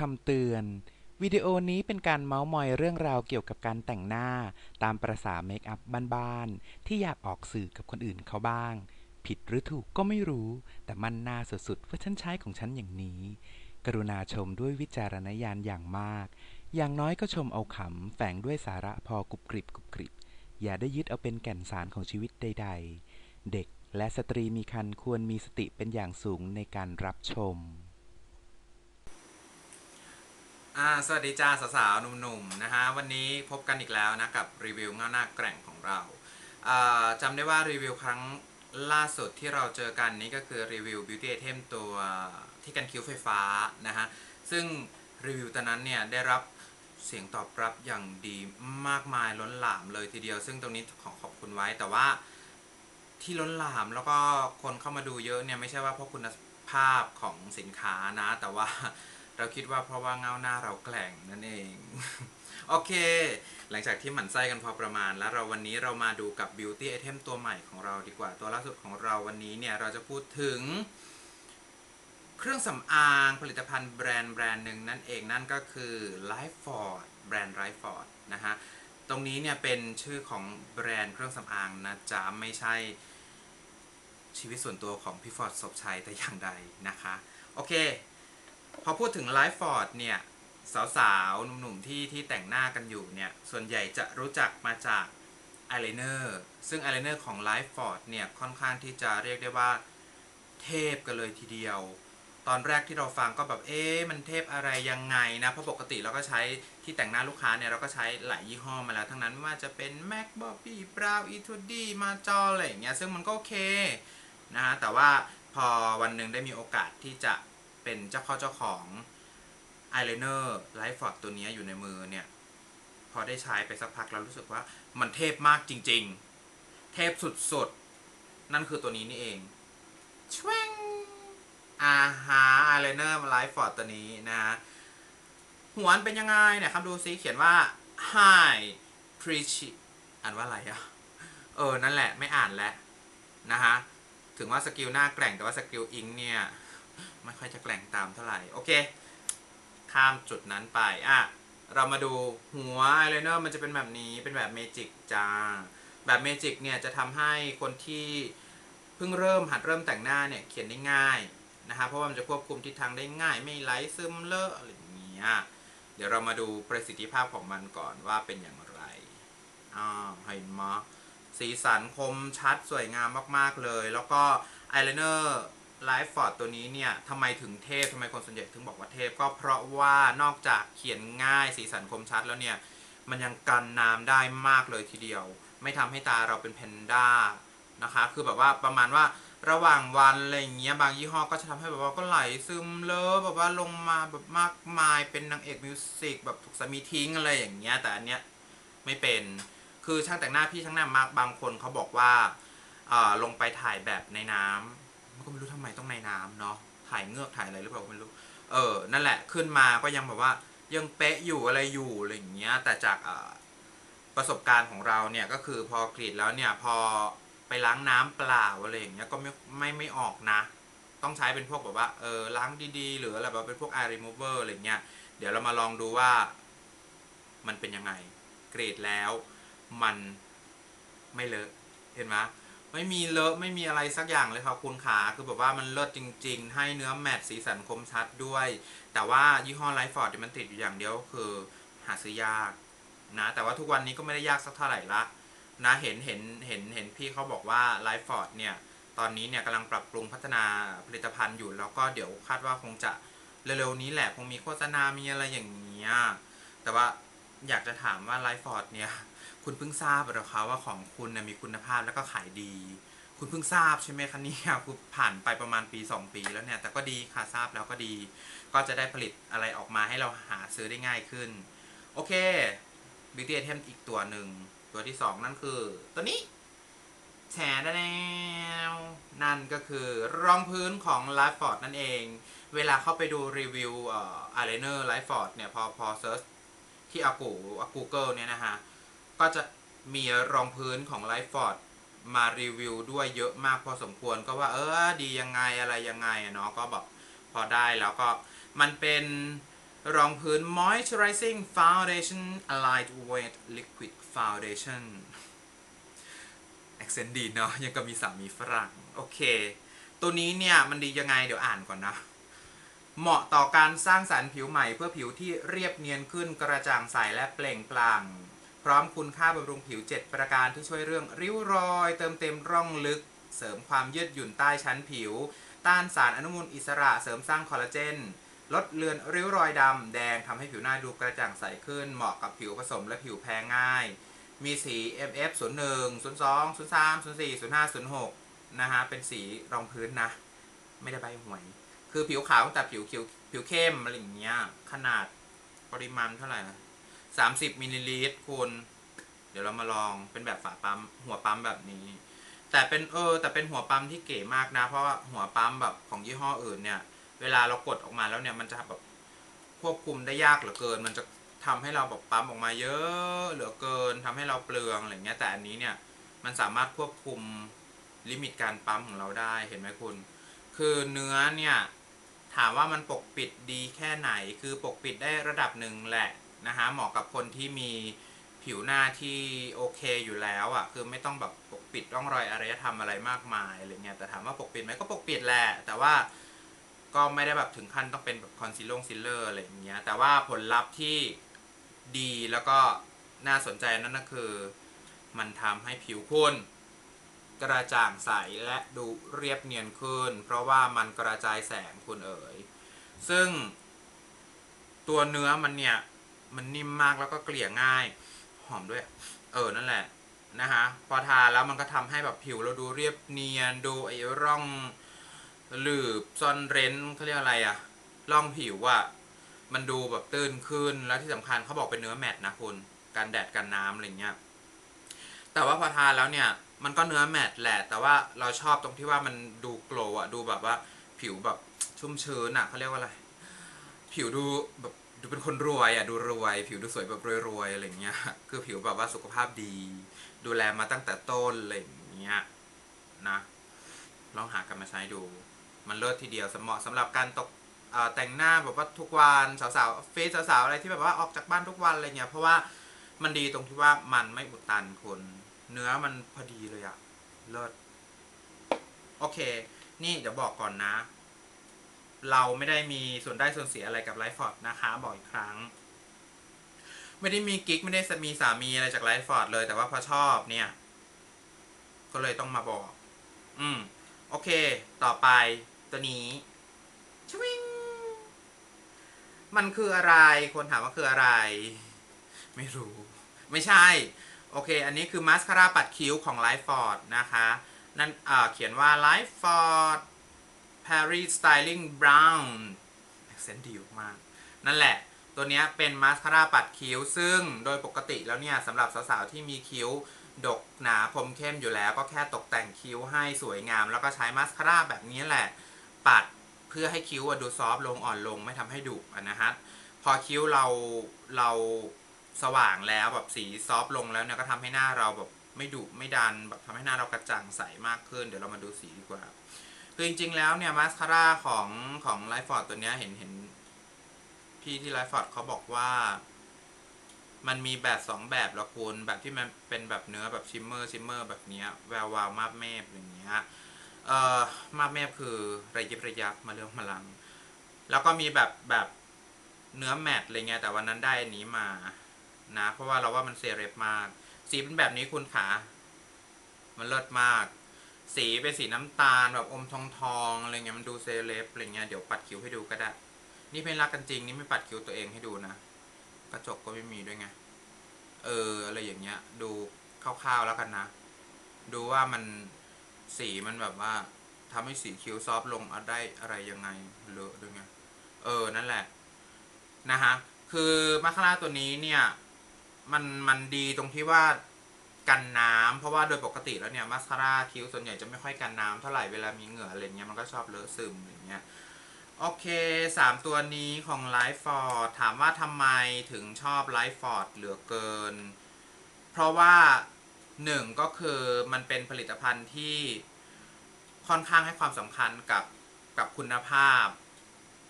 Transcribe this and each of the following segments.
คำเตือน วิดีโอนี้เป็นการเมาส์มอยเรื่องราวเกี่ยวกับการแต่งหน้า ตามประษาเมคอัพบ้านๆ ที่อยากออกสื่อกับคนอื่นเขาบ้าง ผิดหรือถูกก็ไม่รู้ แต่มันน่าสุดๆว่าฉันใช้ของฉันอย่างนี้ กรุณาชมด้วยวิจารณญาณอย่างมาก อย่างน้อยก็ชมเอาขำแฝงด้วยสาระพอกรุบกริบกรุบกริบ อย่าได้ยึดเอาเป็นแก่นสารของชีวิตใด ๆ เด็กและสตรีมีครรภ์ควรมีสติเป็นอย่างสูงในการรับชม อ่าสวัสดีจ้าสาวๆหนุ่มๆนะฮะวันนี้พบกันอีกแล้วนะกับรีวิวเงาหน้าแกร่งของเราอ่าจำได้ว่ารีวิวครั้งล่าสุดที่เราเจอกันนี้ก็คือรีวิว Beauty Item ตัวที่กันคิ้วไฟฟ้านะฮะซึ่งรีวิวตอนนั้นเนี่ยได้รับเสียงตอบรับอย่างดีมากมายล้นหลามเลยทีเดียว ซึ่งตรงนี้ขอขอบคุณไว้แต่ว่าที่ล้นหลามแล้วก็คนเข้ามาดูเยอะเนี่ยไม่ใช่ว่าเพราะคุณภาพของสินค้านะ แต่ว่า เราคิดว่าเพราะว่าเงาหน้าเราแกล่งนั่นเอง โอเค หลังจากที่หมั่นไส้กันพอประมาณ แล้วเราวันนี้เรามาดูกับ beauty item ตัวใหม่ของเราดีกว่า ตัวล่าสุดของเราวันนี้เนี่ยเราจะพูดถึง เครื่องสำอางผลิตภัณฑ์แบรนด์แบรนด์หนึ่งนั่นเองนั่นก็คือ Lifeford แบรนด์ Lifeford นะฮะตรงนี้เนี่ยเป็นชื่อของแบรนด์เครื่องสำอางนะจ๊ะไม่ใช่ชีวิตส่วนตัวของพี่ฟอร์ดศพชัยแต่อย่างใดนะคะ โอเค พอพูดถึง Lifeford เนี่ยสาวๆ หนุ่มๆ ที่ที่แต่งหน้ากันอยู่เนี่ย ส่วนใหญ่จะรู้จักมาจากอายไลเนอร์ซึ่งอายไลเนอร์ของ Lifeford เนี่ย ค่อนข้างที่จะเรียกได้ว่าเทพกันเลยทีเดียว ตอนแรกที่เราฟังก็แบบเอ๊ะมันเทพอะไรยังไงนะ เพราะปกติเราก็ใช้ที่แต่งหน้าลูกค้าเนี่ย เราก็ใช้หลายยี่ห้อมาแล้ว ทั้งนั้นไม่ว่าจะเป็น MAC Bobbi Brown e t u d i มาจออะไรอย่างเงี้ยซึ่งมันก็โอเคนะฮะแต่ว่าพอวันหนึ่งได้มีโอกาสที่จะ เป็นเจ้าเข้าเจ้าของอายไลเนอร์ไลฟ์ฟอร์ดตัวนี้อยู่ในมือเนี่ย พอได้ใช้ไปสักพักเรารู้สึกว่ามันเทพมากจริง ๆ เทพสุดๆ นั่นคือตัวนี้นี่เองชวงอาฮาอายไลเนอร์ไลฟ์ฟอร์ดตัวนี้นะฮะหัวนเป็นยังไงเนี่ยครับดูซิเขียนว่า Hi p r e c i อ่านว่าอะไรอะเออ นั่นแหละไม่อ่านแล้วนะฮะ ถึงว่าสกิลหน้าแกร่งแต่ว่าสกิลอิงเนี่ย ไม่ค่อยจะแกร่งตามเท่าไหร่ โอเค ข้ามจุดนั้นไป อะ เรามาดูหัวอายไลเนอร์มันจะเป็นแบบนี้เป็นแบบเมจิกจ้า แบบเมจิกเนี่ยจะทำให้คนที่เพิ่งเริ่มหัดเริ่มแต่งหน้าเนี่ยเขียนได้ง่ายนะคะเพราะว่ามันจะควบคุมทิศทางได้ง่าย ไม่ไหลซึมเลอะอะไรอย่างเงี้ย เดี๋ยวเรามาดูประสิทธิภาพของมันก่อนว่าเป็นอย่างไรอ่าเห็นมสีสันคมชัดสวยงามมาก ๆ เลย แล้วก็อายไลเนอร์ ไลฟ์ฟอร์ดตัวนี้เนี่ยทำไมถึงเทพทำไมคนส่วนใหญ่ถึงบอกว่าเทพ ก็เพราะว่านอกจากเขียนง่ายสีสันคมชัดแล้วเนี่ย มันยังกันน้ำได้มากเลยทีเดียว ไม่ทำให้ตาเราเป็นแพนด้านะคะ คือแบบว่าประมาณว่าระหว่างวันอะไรอย่างเงี้ยบางยี่ห้อก็จะทำให้แบบว่าก็ไหลซึมเลอะแบบว่าลงมาแบบมากมายเป็นนางเอกมิวสิกแบบถูกสามีทิ้งอะไรอย่างเงี้ยแต่อันเนี้ยไม่เป็นคือช่างแต่งหน้าพี่ช่างหน้ามากบางคนเขาบอกว่าลงไปถ่ายแบบในน้ำ ก็ไม่รู้ทำไมต้องในน้ำเนาะถ่ายเงือกถ่ายอะไรหรือเปล่าไม่รู้ เออ นั่นแหละขึ้นมาก็ยังแบบว่ายังเป๊ะอยู่อะไรอยู่อะไรอย่างเงี้ย แต่จากประสบการณ์ของเราเนี่ยก็คือพอกรีดแล้วเนี่ยพอไปล้างน้ำเปล่าอะไรอย่างเงี้ยก็ไม่ไม่ไม่ออกนะ ต้องใช้เป็นพวกแบบว่าเออล้างดีๆ หรืออะไรแบบเป็นพวก eye remover อะไรเงี้ยเดี๋ยวเรามาลองดูว่า มันเป็นยังไง กรีดแล้ว มันไม่เลอะเห็นไหม ไม่มีเลอะไม่มีอะไรสักอย่างเลยครับคุณขาคือแบบว่ามันเลิศจริง ๆ ให้เนื้อแมตสีสันคมชัดด้วย แต่ว่ายี่ห้อไลฟ์ฟอร์ดมันติดอยู่อย่างเดียวคือหาซื้อยากนะ แต่ว่าทุกวันนี้ก็ไม่ได้ยากสักเท่าไหร่ละนะเห็นเห็นเห็นเห็นพี่เขาบอกว่าไลฟ์ฟอร์ดเนี่ยตอนนี้เนี่ยกำลังปรับปรุงพัฒนาผลิตภัณฑ์อยู่แล้วก็เดี๋ยวคาดว่าคงจะเร็วๆนี้แหละคงมีโฆษณา มีอะไรอย่างเงี้ยแต่ว่า อยากจะถามว่าไลฟ์ฟอร์ดเนี่ย คุณเพิ่งทราบหรอคะว่าของคุณนะมีคุณภาพแล้วก็ขายดี คุณเพิ่งทราบใช่ไหมคะเนี่ยคือผ่านไปประมาณปี 2 ปีแล้วเนี่ย แต่ก็ดีค่ะทราบแล้วก็ดี ก็จะได้ผลิตอะไรออกมาให้เราหาซื้อได้ง่ายขึ้น โอเค beauty item อีกตัวหนึ่ง ตัวที่ 2 นั่นคือ ตัวนี้แชร์ได้แล้วนั่นก็คือรองพื้นของ l i f e f o r d นั่นเอง เวลาเข้าไปดูรีวิวเอ่อ eyeliner l i f e f o r d เนี่ย พอพอเซิร์ช ที่อากูอากูเกิลเนี่ยนะฮะ ก็จะมีรองพื้นของ l i f e f o r d มารีวิวด้วยเยอะมากพอสมควรก็ว่าเออดียังไงอะไรยังไงเนาะก็แบบพอได้แล้วก็มันเป็นรองพื้น moisturizing foundation aligned with liquid foundation accent ดีเนาะยังกับมีสามีฝรั่ง โอเค ตัวนี้เนี่ย มันดียังไงเดี๋ยวอ่านก่อนนะ เหมาะต่อการสร้างสรรค์ผิวใหม่เพื่อผิวที่เรียบเนียนขึ้นกระจ่างใสและเปล่งปลั่ง พร้อมคุณค่าบำรุงผิว 7 ประการที่ช่วยเรื่องริ้วรอย เติมเต็มร่องลึก เสริมความยืดหยุ่นใต้ชั้นผิว ต้านสารอนุมูลอิสระเสริมสร้างคอลลาเจน ลดเลือนริ้วรอยดำแดงทำให้ผิวหน้าดูกระจ่างใสขึ้น เหมาะกับผิวผสมและผิวแพ้ง่าย มีสี MF 01 02 03 04 05 06นะฮะเป็นสีรองพื้นนะ ไม่ได้ใบหวย คือผิวขาวแต่ผิวเขียวผิวเข้มอะไรอย่างเงี้ย ขนาดปริมาณเท่าไหร่นะ30มิลลิลิตรคุณเดี๋ยวเรามาลองเป็นแบบฝาปั๊ม หัวปั๊มแบบนี้ แต่เป็นเออ แต่เป็นหัวปั๊มที่เก๋มากนะ เพราะว่าหัวปั๊มแบบของยี่ห้ออื่นเนี่ย เวลาเรากดออกมาแล้วเนี่ยมันจะแบบควบคุมได้ยากเหลือเกิน มันจะทำให้เราแบบปั๊มออกมาเยอะเหลือเกินทำให้เราเปลืองอะไรเงี้ยแต่อันนี้เนี่ยมันสามารถควบคุมลิมิตการปั๊มของเราได้เห็นไหมคุณ คือเนื้อเนี่ย ถามว่ามันปกปิดดีแค่ไหน คือปกปิดได้ระดับหนึ่งแหละนะฮะเหมาะกับคนที่มีผิวหน้าที่โอเคอยู่แล้วอะ่ะคือไม่ต้องแบบปกปิดร่องรอยอารยธรรมอะไรมากมายอะไรเงี้ยแต่ถามว่าปกปิดไหมก็ปกปิดแหละ แต่ว่าก็ไม่ได้แบบถึงขั้นต้องเป็นแบบคอนซีลลงซิลเลอร์อะไรอย่างเงี้ยแต่ว่าผลลัพธ์ที่ดีแล้วก็น่าสนใจนั่นก็คือ มันทำให้ผิวคุณ กระจ่างใสและดูเรียบเนียนขึ้น เพราะว่ามันกระจายแสงคุณเอ๋ยซึ่งตัวเนื้อมันเนี่ย มันนิ่มมากแล้วก็เกลี่ยง่าย หอมด้วย เออนั่นแหละนะฮะพอทาแล้วมันก็ทำให้แบบผิวเราดูเรียบเนียนดูไอ้ร่องหลืบซ่อนเร้นเขาเรียกอะไรอะร่องผิวอะมันดูแบบตื้นขึ้นแล้วที่สำคัญเขาบอกเป็นเนื้อแมตต์นะคุณกันแดดกันน้ำอะไรเงี้ยแต่ว่าพอทาแล้วเนี่ย มันก็เนื้อแมตต์แหละ แต่ว่าเราชอบตรงที่ว่ามันดูโกลว์อะดูแบบว่าผิวแบบชุ่มชื้นอะเขาเรียกว่าอะไร ผิวดูแบบดูเป็นคนรวยอะดูรวย ผิวดูสวยแบบรวยๆอะไรเงี้ย คือผิวแบบว่าสุขภาพดี ดูแลมาตั้งแต่ต้นอะไรเงี้ยนะ ลองหากันมาใช้ดู มันเลิศทีเดียวเหมาะสำหรับการตกเอ่อแต่งหน้าแบบว่าทุกวันสาวๆเฟซสาวๆอะไรที่แบบว่าออกจากบ้านทุกวันอะไรเงี้ยเพราะว่ามันดีตรงที่ว่ามันไม่อุดตันคน เนื้อมันพอดีเลยอะเลิศโอเค นี่เดี๋ยวบอกก่อนนะ เราไม่ได้มีส่วนได้ส่วนเสียอะไรกับไลฟ์ฟอร์ดนะคะ บอกอีกครั้ง ไม่ได้มีกิ๊กไม่ได้มีสามีอะไรจากไลฟ์ฟอร์ดเลย แต่ว่าพอชอบเนี่ย ก็เลยต้องมาบอก อืม โอเค ต่อไปตัวนี้ชวิงมันคืออะไร คนถามว่าคืออะไร ไม่รู้ ไม่ใช่ โอเค อันนี้คือมาสคาร่าปัดคิ้วของ l i f e f o r d นะคะ นั่นเเขียนว่า l i f e f o r d Paris Styling Brown accent ดีมาก นั่นแหละ ตัวนี้เป็นมาสคาร่าปัดคิ้ว ซึ่งโดยปกติแล้วเนี่ยสำหรับสาวๆ ที่มีคิ้ว ดกหนาคมเข้มอยู่แล้ว ก็แค่ตกแต่งคิ้วให้สวยงาม แล้วก็ใช้มาสคาร่าแบบนี้แหละ ปัดเพื่อให้คิ้วดูซอฟต์ลงอ่อนลงไม่ทำให้ดุนะฮะ พอคิ้วเราเรา สว่างแล้วแบบสีซอฟต์ลงแล้วเนี่ยก็ทำให้หน้าเราแบบไม่ดุไม่ดันแบบทำให้หน้าเรากระจ่างใสมากขึ้น เดี๋ยวเรามาดูสีดีกว่า คือจริงๆแล้วเนี่ยมาสคาร่าของของไลฟ์ฟอร์ดตัวเนี้ยเห็นเห็นพี่ที่ไลฟ์ฟอร์ดเขาบอกว่า มันมีแบบสองแบบละคุณแบบที่มันเป็นแบบเนื้อแบบชิมเมอร์ชิมเมอร์แบบเนี้ยแวววาวมาบเมฟอย่างเงี้ยเอ่อมาบเมฟคือระยิบระยับมาเรื่องมาลัง แล้วก็มีแบบแบบเนื้อแมตต์อะไรเงี้ยแต่วันนั้นได้อันนี้มา นะ เพราะว่าเราว่ามันเซเลบมาก สีเป็นแบบนี้คุณขามันเลิศมาก สีเป็นสีน้ำตาลแบบอมทองทองๆอะไรเงี้ยมันดูเซเลบอะไรเงี้ยเดี๋ยวปัดคิ้วให้ดูก็ได้ นี่เป็นรักกันจริงนี่ไม่ปัดคิ้วตัวเองให้ดูนะกระจกก็ไม่มีด้วยไงเอออะไรอย่างเงี้ย ดูคร่าวๆแล้วกันนะ ดูว่ามันสีมันแบบว่าทำให้สีคิ้วซอฟต์ลงอะได้อะไรยังไงเลอะด้วยไงเออนั่นแหละนะฮะคือมาคาร่าตัวนี้เนี่ย มันมันดีตรงที่ว่ากันน้ำเพราะว่าโดยปกติแล้วเนี่ยมาสคาร่าคิ้วส่วนใหญ่จะไม่ค่อยกันน้ำเท่าไหร่เวลามีเหงื่ออะไรเงี้ยมันก็ชอบเลอะซึมอย่างเงี้ยโอเคสามตัวนี้ของ l i f e f o r d ถามว่าทำไมถึงชอบ l i f e f o r d เหลือเกิน เพราะว่าหนึ่งก็คือมันเป็นผลิตภัณฑ์ที่ค่อนข้างให้ความสำคัญกับกับคุณภาพ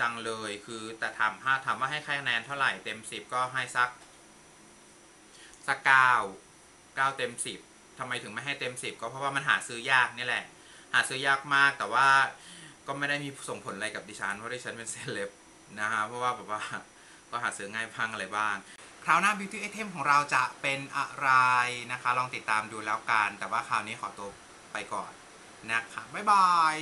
จังเลยคือแต่ถามถ้าถามว่าให้คะแนนเท่าไหร่เต็มสิบก็ให้สัก สักเก้าเก้าเต็มสิบทำไมถึงไม่ให้เต็มสิบก็เพราะว่ามันหาซื้อยากนี่แหละ หาซื้อยากมากแต่ว่าก็ไม่ได้มีส่งผลอะไรกับดิฉันเพราะดิฉันเป็นเซเลบนะฮะเพราะว่าแบบว่าก็หาซื้อง่ายพังอะไรบ้าง คราวหน้า beauty item ของเราจะเป็นอะไรนะคะ ลองติดตามดูแล้วกัน แต่ว่าคราวนี้ขอตัวไปก่อนนะคะบ๊ายบาย